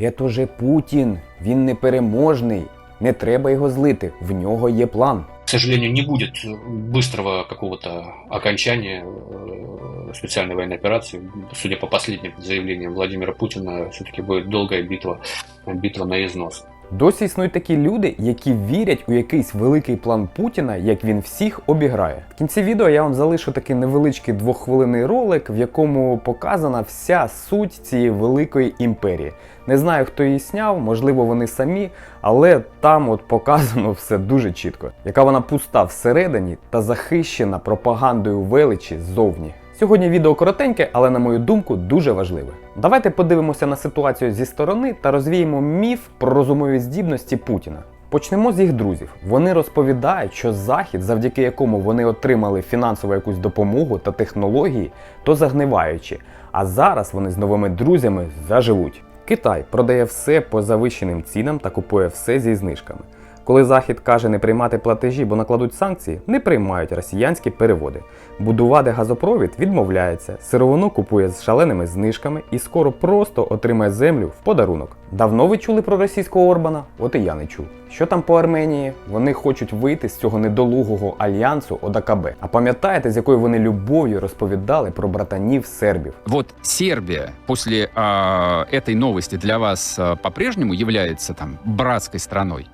Ето же Путін, він непереможний. Не треба його злити, в нього є план. К сожалению, не будет быстрого какого-то окончания э, специальной военной операции. Судя по последним заявлениям Владимира Путина, все-таки будет долгая битва, битва на износ. Досі існують такі люди, які вірять у якийсь великий план Путіна, як він всіх обіграє. В кінці відео я вам залишу такий невеличкий двоххвилинний ролик, в якому показана вся суть цієї великої імперії. Не знаю, хто її сняв, можливо, вони самі, але там от показано все дуже чітко, яка вона пуста всередині та захищена пропагандою величі ззовні. Сьогодні відео коротеньке, але на мою думку дуже важливе. Давайте подивимося на ситуацію зі сторони та розвіємо міф про розумові здібності Путіна. Почнемо з їх друзів. Вони розповідають, що захід, завдяки якому вони отримали фінансову якусь допомогу та технології, то загниваючі. А зараз вони з новими друзями заживуть. Китай продає все по завищеним цінам та купує все зі знижками. Коли Захід каже не приймати платежі, бо накладуть санкції, не приймають росіянські переводи. Будувати газопровід відмовляється, сировину купує з шаленими знижками і скоро просто отримає землю в подарунок. Давно ви чули про російського Орбана? От і я не чув. Що там по Арменії? Вони хочуть вийти з цього недолугого альянсу ОДКБ. А пам'ятаєте, з якою вони любов'ю розповідали про братанів сербів? Вот Сербия после а, этой новости для вас по-прежнему является там братской страной?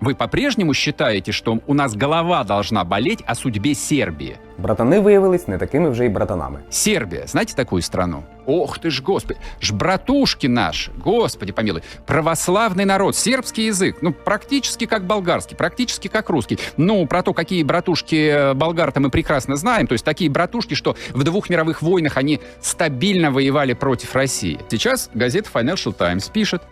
Вы по-прежнему считаете, что у нас голова должна болеть о судьбе Сербии? Братани виявились не такими вже й братанами. Сербия, знаете такую страну? Ох ты ж, господи, ж братушки наши, господи помилуй, православный народ, сербский язык, ну, практически как болгарский, практически как русский. Ну, про то, какие братушки э, болгар-то мы прекрасно знаем, то есть такие братушки, что в двух мировых войнах они стабильно воевали против России. Сейчас газета Financial Times пишет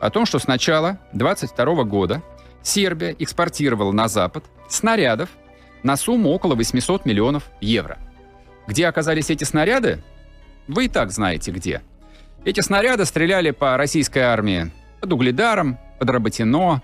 о том, что с начала 22 года Сербия экспортировала на Запад снарядов на сумму около 800 миллионов евро. Где оказались эти снаряды? Вы и так знаете где. Эти снаряды стреляли по российской армии под Угледаром, под Работино,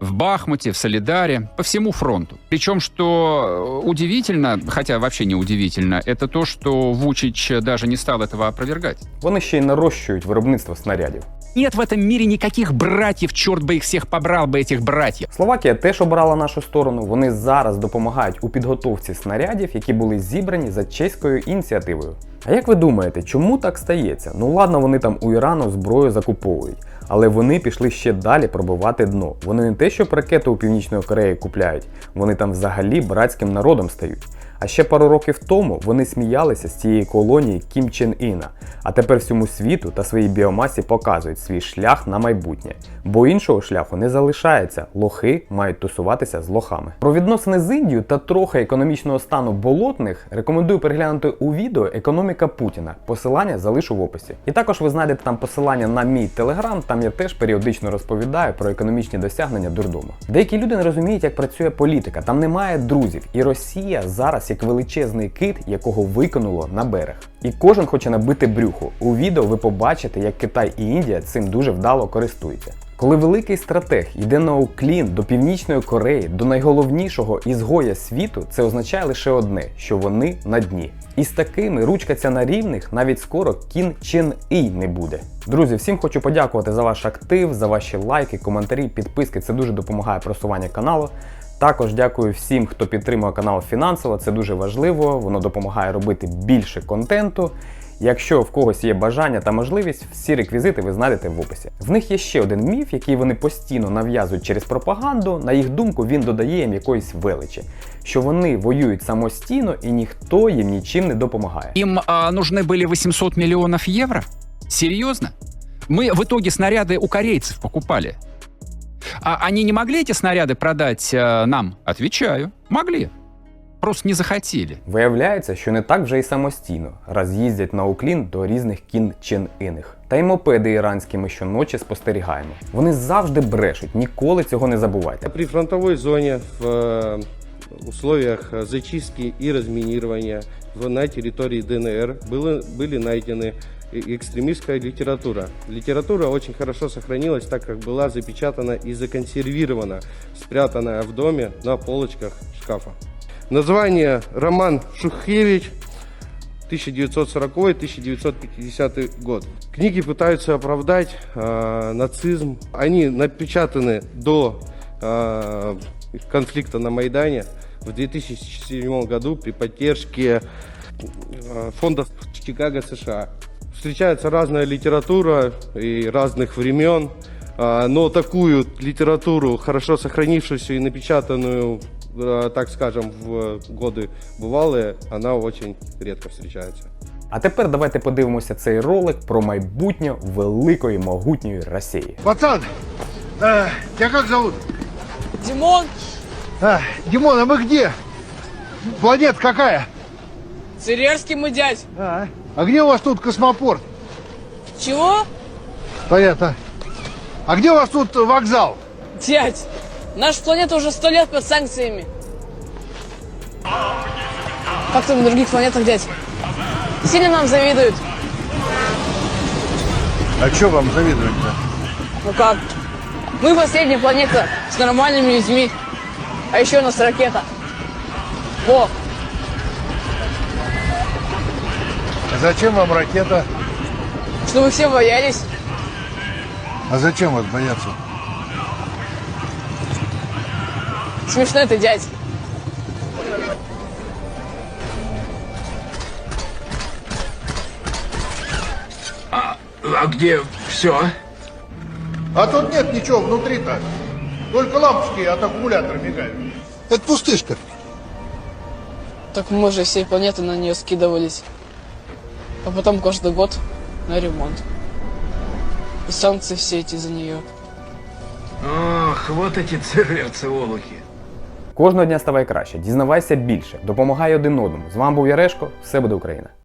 в Бахмуте, в Солидаре, по всему фронту. Причем, что э, удивительно, хотя вообще не удивительно, это то, что Вучич даже не стал этого опровергать. Вони ще й нарощують виробництво снарядів. Нет в этом мире никаких братьев, черт бы их всех побрал бы, этих братьев. Словакія теж обрала нашу сторону. Вони зараз допомагають у підготовці снарядів, які були зібрані за чеською ініціативою. А як ви думаєте, чому так стається? Ну ладно, вони там у Ірану зброю закуповують, але вони пішли ще далі пробивати дно. Вони не те, що ракети у Північної Кореї купляють, вони там взагалі братським народом стають. А ще пару років тому вони сміялися з цієї колонії Кім Чен Іна, а тепер всьому світу та своїй біомасі показують свій шлях на майбутнє. Бо іншого шляху не залишається. Лохи мають тусуватися з лохами. Про відносини з Індією та трохи економічного стану болотних рекомендую переглянути у відео Економіка Путіна. Посилання залишу в описі. І також ви знайдете там посилання на мій телеграм. Там я теж періодично розповідаю про економічні досягнення дурдому. Деякі люди не розуміють, як працює політика. Там немає друзів, і Росія зараз як величезний кит, якого викинуло на берег. І кожен хоче набити брюхо. У відео ви побачите, як Китай і Індія цим дуже вдало користуються. Коли великий стратег йде на уклін до Північної Кореї, до найголовнішого ізгоя світу, це означає лише одне, що вони на дні. І з такими ручкаться на рівних навіть скоро Кін Чен Ій не буде. Друзі, всім хочу подякувати за ваш актив, за ваші лайки, коментарі, підписки. Це дуже допомагає просуванню каналу. Також дякую всім, хто підтримує канал фінансово. Це дуже важливо. Воно допомагає робити більше контенту. Якщо в когось є бажання та можливість, всі реквізити ви знайдете в описі. В них є ще один міф, який вони постійно нав'язують через пропаганду. На їх думку, він додає їм якоїсь величі, що вони воюють самостійно і ніхто їм нічим не допомагає. Им а, нужны были 800 миллионов евро? Серьезно? Мы в итоге снаряды у корейцев покупали. А они не могли эти снаряды продать а, нам? Отвечаю, могли. Просто не захотели. Виявляється, що не так вже й самостійно, раз їздять на уклін до різних кін чен іних. Та й мопеди іранські ми щоночі спостерігаємо. Вони завжди брешуть, ніколи цього не забувайте. При фронтовой зоне в э, условиях э, зачистки и разминирования в- на территории ДНР было, были найдены э, экстремистская литература. Литература очень хорошо сохранилась, так как была запечатана и законсервирована, спрятанная в доме на полочках шкафа. Название Роман Шухевич, 1940-1950 год. Книги пытаются оправдать э, нацизм. Они напечатаны до э, конфликта на Майдане в 2007 году при поддержке э, фонда Чикаго, США. Встречается разная литература и разных времен, а, но такую литературу, хорошо сохранившуюся и напечатанную, э, так скажем, в годы бывалые, она очень редко встречается. А тепер давайте подивимося цей ролик про майбутнє великої могутньої Росії. Пацан, э, тебя как зовут? Димон, А, Димон, а мы где? Планета какая? Церерский мы дядь. А, а Где у вас тут космопорт? Чего? Понятно. А где у вас тут вокзал? Дядь, наша планета уже сто лет под санкциями. Как там на других планетах, дядь? Сильно нам завидуют. А что вам завидовать-то? Ну как? Мы последняя планета с нормальными людьми. А еще у нас ракета. Во, зачем вам ракета? чтобы все боялись. А зачем вас бояться? Смешно ты, дядь. А где все? А тут нет ничего внутри-то. Только лампочки от аккумулятора мигают. Это пустышка. Так мы же всей планеты на нее скидывались. А потом каждый год на ремонт. И санкции все эти за нее. Ох, вот эти церевцы-олухи. Кожного дня ставай краще, дізнавайся більше, допомагай один одному. З вами був Ярешко, все буде Україна.